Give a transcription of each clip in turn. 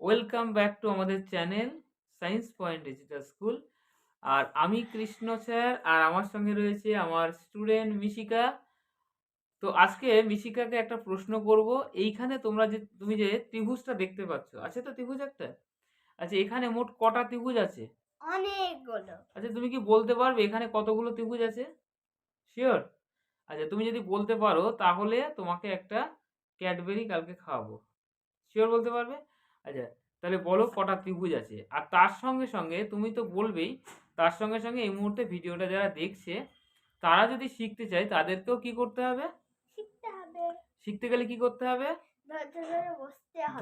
Welcome back to আমাদের channel science point digital school আর আমি Krishna sir আর আমার সঙ্গে রয়েছে আমার স্টুডেন্ট মিশিকা। তো আজকে মিশিকাকে একটা প্রশ্ন করব এইখানে তোমরা যে তুমি যে ত্রিভুজটা দেখতে পাচ্ছ আছে তো ত্রিভুজ একটা? আচ্ছা এখানে মোট কটা ত্রিভুজ আছে? অনেকগুলো। আচ্ছা তুমি কি বলতে পারবে এখানে কতগুলো ত্রিভুজ আছে? শিওর আচ্ছা তুমি যদি বলতে পারো তাহলে তোমাকে একটা ক্যাডবেরি কালকে খাওয়াবো। শিওর বলতে পারবে? আচ্ছা তাহলে বলো কটা ত্রিভুজ আছে। আর তার সঙ্গে সঙ্গে তুমি তো বলবেই তার সঙ্গে সঙ্গে এই মুহূর্তে ভিডিওটা যারা দেখছে তারা যদি শিখতে চায় তাদেরকেও কি করতে হবে? শিখতে হবে। শিখতে গেলে কি করতে হবে?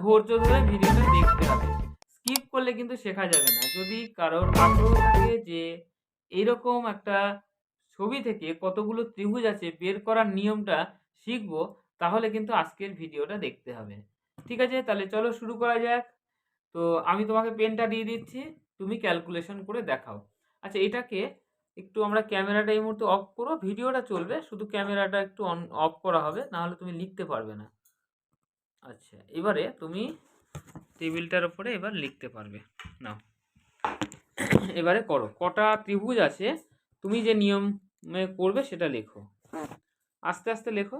ধৈর্য ধরে ভিডিওটা দেখতে হবে। স্কিপ করলে কিন্তু শেখা যাবে না। যদি কারোর আগ্রহ থাকে যে এরকম একটা ছবি থেকে কতগুলো ত্রিভুজ আছে বের করার নিয়মটা শিখব তাহলে কিন্তু আজকের ভিডিওটা দেখতে হবে। ঠিক আছে? তাহলে চলো শুরু করা যাক। তো আমি তোমাকে পেনটা দিয়ে দিচ্ছি, তুমি ক্যালকুলেশন করে দেখাও। আচ্ছা এটাকে একটু আমরা ক্যামেরাটা এই মুহূর্তে অফ করো ভিডিওটা চলবে, শুধু ক্যামেরাটা একটু অন অফ করা হবে না হলে তুমি লিখতে পারবে না। আচ্ছা এবারে তুমি টেবিলটার উপরে এবার লিখতে পারবে। নাও। এবারে করো, কটা ত্রিভুজ আছে, তুমি যে নিয়মে করবে সেটা লেখো। আস্তে আস্তে লেখো।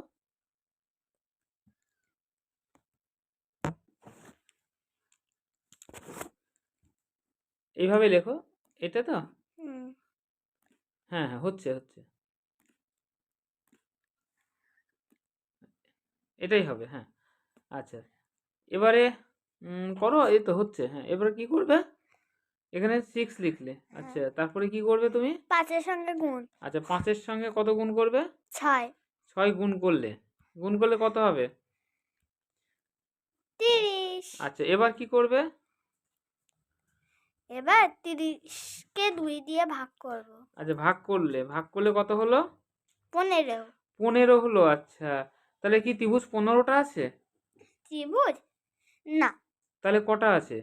এইভাবে লেখো। এটা তো? হ্যাঁ হ্যাঁ হচ্ছে হচ্ছে। এটাই হবে হ্যাঁ। আচ্ছা। এবারে করো এই তো হচ্ছে হ্যাঁ। এবারে কি করবে? এখানে সিক্স লিখলে। আচ্ছা তারপরে কি করবে তুমি? পাঁচের সঙ্গে গুণ। আচ্ছা পাঁচের সঙ্গে কত গুণ করবে? ছয়। ছয় গুণ করলে। গুণ করলে কত হবে? তিরিশ। আচ্ছা এবার কি করবে? এবার তিরিশকে দুই দিয়ে ভাগ করব। আচ্ছা ভাগ করলে ভাগ করলে কত হলো? পনেরো। পনেরো হলো আচ্ছা। তাহলে কি ত্রিভুজ পনেরোটা আছে? ত্রিভুজ? না। তাহলে কটা আছে?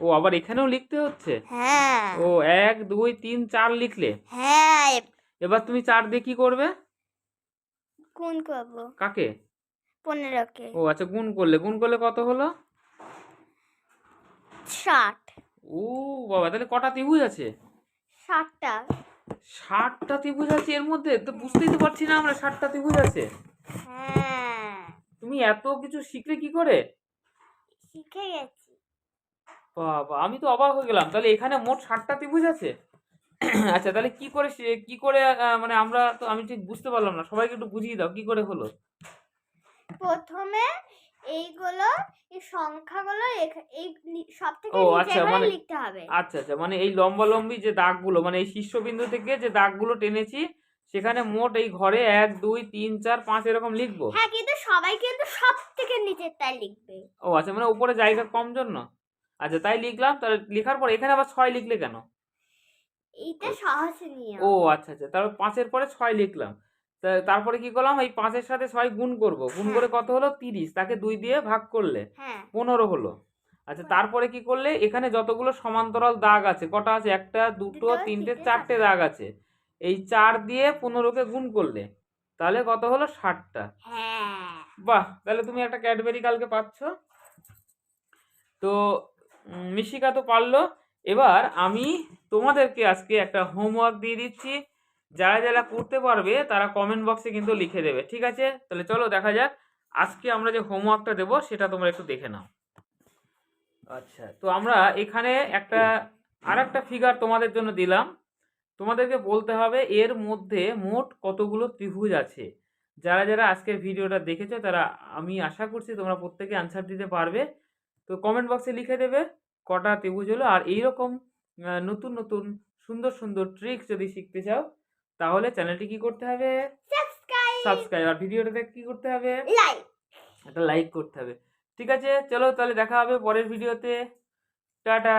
ও আবার এখানেও লিখতে হচ্ছে? হ্যাঁ। ও এক দুই তিন চার লিখলে? হ্যাঁ। এবার তুমি চার দিয়ে কি করবে? গুণ করব? কাকে? পনেরোকে ও আচ্ছা গুণ করলে গুণ করলে কত হলো? ষাট। ও বাবা তাহলে কটা ত্রিভুজ আছে? ষাটটা। ষাটটা ত্রিভুজ আছে এর মধ্যে? তো বুঝতেই তো পারছি না আমরা ষাটটা ত্রিভুজ আছে। হ্যাঁ। তুমি এত কিছু শিখলে কি করে? শিখে গেছি। বাবা আমি তো অবাক হয়ে গেলাম। তাহলে এখানে মোট ষাটটা ত্রিভুজ আছে? আচ্ছা তাহলে কি করে কি করে মানে আমরা তো আমি ঠিক বুঝতে পারলাম না। সবাইকে একটু বুঝিয়ে দাও কি করে হলো? প্রথমে এইগুলো এই সংখ্যাগুলো এই লি- সব থেকে ও, নিচে আচ্ছা, মানে- লিখতে হবে। আচ্ছা আচ্ছা মানে এই লম্বালম্বি যে দাগগুলো মানে এই শীর্ষবিন্দু থেকে যে দাগগুলো টেনেছি সেখানে মোট এই ঘরে এক দুই তিন চার পাঁচ এরকম লিখব? হ্যাঁ কিন্তু সবাই কিন্তু সব থেকে নিচের তাই লিখবে। ও আচ্ছা মানে উপরে জায়গা কম জন্য? আচ্ছা তাই লিখলাম তাহলে লেখার পর এখানে আবার ছয় লিখলে কেন? এইটা সহজ নিয়ম। ও আচ্ছা আচ্ছা তারপর পাঁচের পরে ছয় লিখলাম। তারপরে কি করলাম? এই পাঁচের সাথে ছয় গুণ করব। গুণ করে কত হলো? তিরিশ। তাকে দুই দিয়ে ভাগ করলে হ্যাঁ। পনেরো হলো। আচ্ছা তারপরে কি করলে? এখানে যতগুলো সমান্তরাল দাগ আছে কটা আছে? একটা দুটো তিনটে চারটে। দাগ আছে। এই চার দিয়ে পনেরোকে গুণ করলে তাহলে কত হলো? ষাটটা। হ্যাঁ। বাহ! তাহলে তুমি একটা ক্যাডবেরি কালকে পাচ্ছ। তো মিশিকা তো পারল। এবার আমি তোমাদেরকে আজকে একটা হোমওয়ার্ক দিয়ে দিচ্ছি। যারা যারা করতে পারবে, তারা কমেন্ট বক্সে কিন্তু লিখে দেবে, ঠিক আছে? তাহলে চলো দেখা যাক, আজকে আমরা যে হোমওয়ার্কটা দেবো, সেটা তোমরা একটু দেখে নাও। আচ্ছা তো আমরা এখানে একটা আর একটা ফিগার তোমাদের জন্য দিলাম। তোমাদেরকে বলতে হবে, এর মধ্যে মোট কতগুলো ত্রিভুজ আছে? যারা যারা আজকের ভিডিওটা দেখেছ, তারা, আমি আশা করছি তোমরা প্রত্যেকে আনসার দিতে পারবে। তো কমেন্ট বক্সে লিখে দেবে, কটা ত্রিভুজ হলো, আর এইরকম নতুন নতুন, সুন্দর সুন্দর ট্রিক্স যদি শিখতে চাও তাহলে চ্যানেলটি কি করতে হবে? সাবস্ক্রাইব সাবস্ক্রাইব আর ভিডিওটাতে কি করতে হবে? লাইক একটা লাইক করতে হবে। ঠিক আছে চলো তাহলে দেখা হবে পরের ভিডিওতে টাটা।